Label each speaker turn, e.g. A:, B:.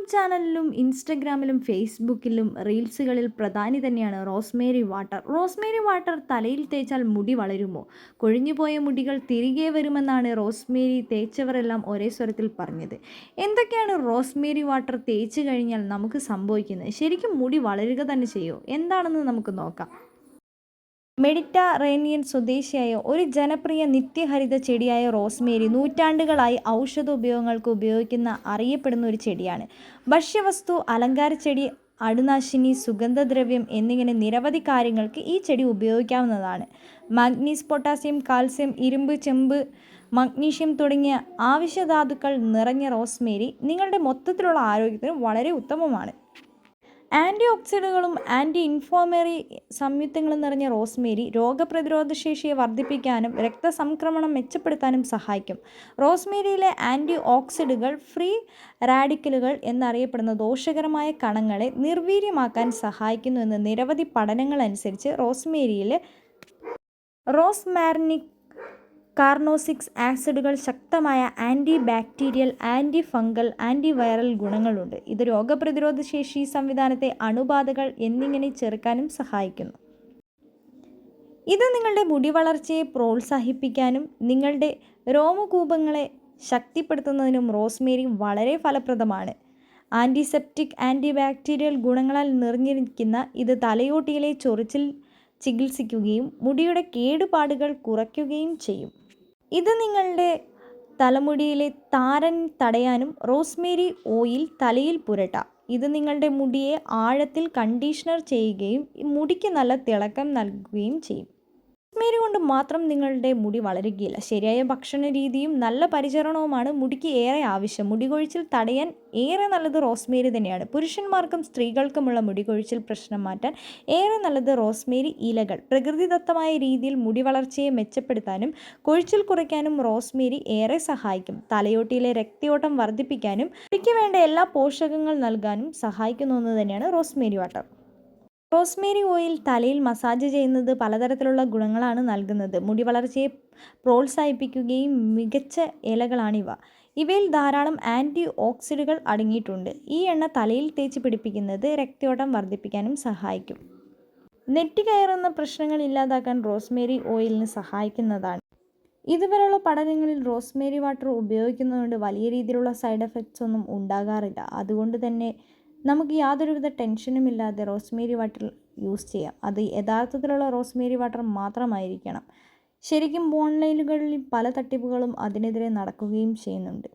A: YouTube ചാനലിലും ഇൻസ്റ്റഗ്രാമിലും ഫേസ്ബുക്കിലും റീൽസുകളിൽ പ്രധാനി തന്നെയാണ് റോസ്മേരി വാട്ടർ. റോസ്മേരി വാട്ടർ തലയിൽ തേച്ചാൽ മുടി വളരുമോ? കൊഴിഞ്ഞുപോയ മുടികൾ തിരികെ വരുമെന്നാണ് റോസ്മേരി തേച്ചവരെല്ലാം ഒരേ സ്വരത്തിൽ പറഞ്ഞത്. എന്തൊക്കെയാണ് റോസ്മേരി വാട്ടർ തേച്ച് കഴിഞ്ഞാൽ നമുക്ക് സംഭവിക്കുന്നത്? ശരിക്കും മുടി വളരുക തന്നെ ചെയ്യുമോ എന്താണെന്ന് നമുക്ക് നോക്കാം. മെഡിറ്ററേനിയൻ സ്വദേശിയായ ഒരു ജനപ്രിയ നിത്യഹരിത ചെടിയായ റോസ്മേരി നൂറ്റാണ്ടുകളായി ഔഷധ ഉപയോഗങ്ങൾക്ക് ഉപയോഗിക്കുന്ന അറിയപ്പെടുന്ന ഒരു ചെടിയാണ്. ഭക്ഷ്യവസ്തു അലങ്കാര ചെടി അണുനാശിനി സുഗന്ധദ്രവ്യം എന്നിങ്ങനെ നിരവധി കാര്യങ്ങൾക്ക് ഈ ചെടി ഉപയോഗിക്കാവുന്നതാണ്. മാഗ്നീസ് പൊട്ടാസ്യം കാൽസ്യം ഇരുമ്പ് ചെമ്പ് മഗ്നീഷ്യം തുടങ്ങിയ ആവശ്യധാതുക്കൾ നിറഞ്ഞ റോസ്മേരി നിങ്ങളുടെ മൊത്തത്തിലുള്ള ആരോഗ്യത്തിന് വളരെ ഉത്തമമാണ്. ആന്റി ഓക്സിഡുകളും ആന്റി ഇൻഫോമറി സംയുക്തങ്ങളും നിറഞ്ഞ റോസ്മേരി രോഗപ്രതിരോധ ശേഷിയെ വർദ്ധിപ്പിക്കാനും രക്തസംക്രമണം മെച്ചപ്പെടുത്താനും സഹായിക്കും. റോസ്മേരിയിലെ ആന്റി ഓക്സിഡുകൾ ഫ്രീ റാഡിക്കലുകൾ എന്നറിയപ്പെടുന്ന ദോഷകരമായ കണങ്ങളെ നിർവീര്യമാക്കാൻ സഹായിക്കുന്നുവെന്ന് നിരവധി പഠനങ്ങൾ അനുസരിച്ച് റോസ്മേരിയിലെ റോസ്മാരിനിക് കാർണോസിക്സ് ആസിഡുകൾ ശക്തമായ anti bacterial anti fungal anti viral ഗുണങ്ങളുണ്ട്. ഇത് രോഗപ്രതിരോധ ശേഷി സംവിധാനത്തെ അണുബാധകൾ എന്നിങ്ങനെ ചെറുക്കാനും സഹായിക്കുന്നു. ഇത് നിങ്ങളുടെ മുടി വളർച്ചയെ പ്രോത്സാഹിപ്പിക്കാനും നിങ്ങളുടെ രോമകൂപങ്ങളെ ശക്തിപ്പെടുത്തുന്നതിനും റോസ്മേരി വളരെ ഫലപ്രദമാണ്. ആന്റിസെപ്റ്റിക് ആന്റി ബാക്ടീരിയൽ ഗുണങ്ങളാൽ നിറഞ്ഞിരിക്കുന്ന ഇത് തലയോട്ടിയിലെ ചൊറിച്ചിൽ ചികിത്സിക്കുകയും മുടിയുടെ കേടുപാടുകൾ കുറയ്ക്കുകയും ചെയ്യും. ഇത് നിങ്ങളുടെ തലമുടിയിലെ താരൻ തടയാനും റോസ്മേരി ഓയിൽ തലയിൽ പുരട്ടാം. ഇത് നിങ്ങളുടെ മുടിയെ ആഴത്തിൽ കണ്ടീഷണർ ചെയ്യുകയും മുടിക്ക് നല്ല തിളക്കം നൽകുകയും ചെയ്യും. റോസ്മേരി കൊണ്ട് മാത്രം നിങ്ങളുടെ മുടി വളരുകയില്ല. ശരിയായ ഭക്ഷണ രീതിയും നല്ല പരിചരണവുമാണ് മുടിക്ക് ഏറെ ആവശ്യം. മുടികൊഴിച്ചിൽ തടയാൻ ഏറെ നല്ലത് റോസ്മേരി തന്നെയാണ്. പുരുഷന്മാർക്കും സ്ത്രീകൾക്കുമുള്ള മുടികൊഴിച്ചിൽ പ്രശ്നം മാറ്റാൻ ഏറെ നല്ലത് റോസ്മേരി ഇലകൾ. പ്രകൃതിദത്തമായ രീതിയിൽ മുടി വളർച്ചയെ മെച്ചപ്പെടുത്താനും കൊഴിച്ചിൽ കുറയ്ക്കാനും റോസ്മേരി ഏറെ സഹായിക്കും. തലയോട്ടിയിലെ രക്തയോട്ടം വർദ്ധിപ്പിക്കാനും മുടിക്ക് വേണ്ട എല്ലാ പോഷകങ്ങൾ നൽകാനും സഹായിക്കുന്ന ഒന്ന് തന്നെയാണ് റോസ്മേരി വാട്ടർ. റോസ്മേരി ഓയിൽ തലയിൽ മസാജ് ചെയ്യുന്നത് പലതരത്തിലുള്ള ഗുണങ്ങളാണ് നൽകുന്നത്. മുടി വളർച്ചയെ പ്രോത്സാഹിപ്പിക്കുകയും മികച്ച ഇലകളാണിവ. ഇവയിൽ ധാരാളം ആന്റി ഓക്സിഡുകൾ അടങ്ങിയിട്ടുണ്ട്. ഈ എണ്ണ തലയിൽ തേച്ച് പിടിപ്പിക്കുന്നത് രക്തയോട്ടം വർദ്ധിപ്പിക്കാനും സഹായിക്കും. നെറ്റി കയറുന്ന പ്രശ്നങ്ങൾ ഇല്ലാതാക്കാൻ റോസ്മേരി ഓയിലിന് സഹായിക്കുന്നതാണ്. ഇതുവരെയുള്ള പഠനങ്ങളിൽ റോസ്മേരി വാട്ടർ ഉപയോഗിക്കുന്നതുകൊണ്ട് വലിയ രീതിയിലുള്ള സൈഡ് എഫക്ട്സ് ഒന്നും ഉണ്ടാകാറില്ല. അതുകൊണ്ട് തന്നെ നമുക്ക് യാതൊരുവിധ ടെൻഷനും ഇല്ലാതെ റോസ്മേരി വാട്ടർ യൂസ് ചെയ്യാം. അത് യഥാർത്ഥത്തിലുള്ള റോസ്മേരി വാട്ടർ മാത്രമായിരിക്കണം. ശരിക്കും ഓൺലൈനുകളിൽ പല തട്ടിപ്പുകളും അതിനെതിരെ നടക്കുകയും ചെയ്യുന്നുണ്ട്.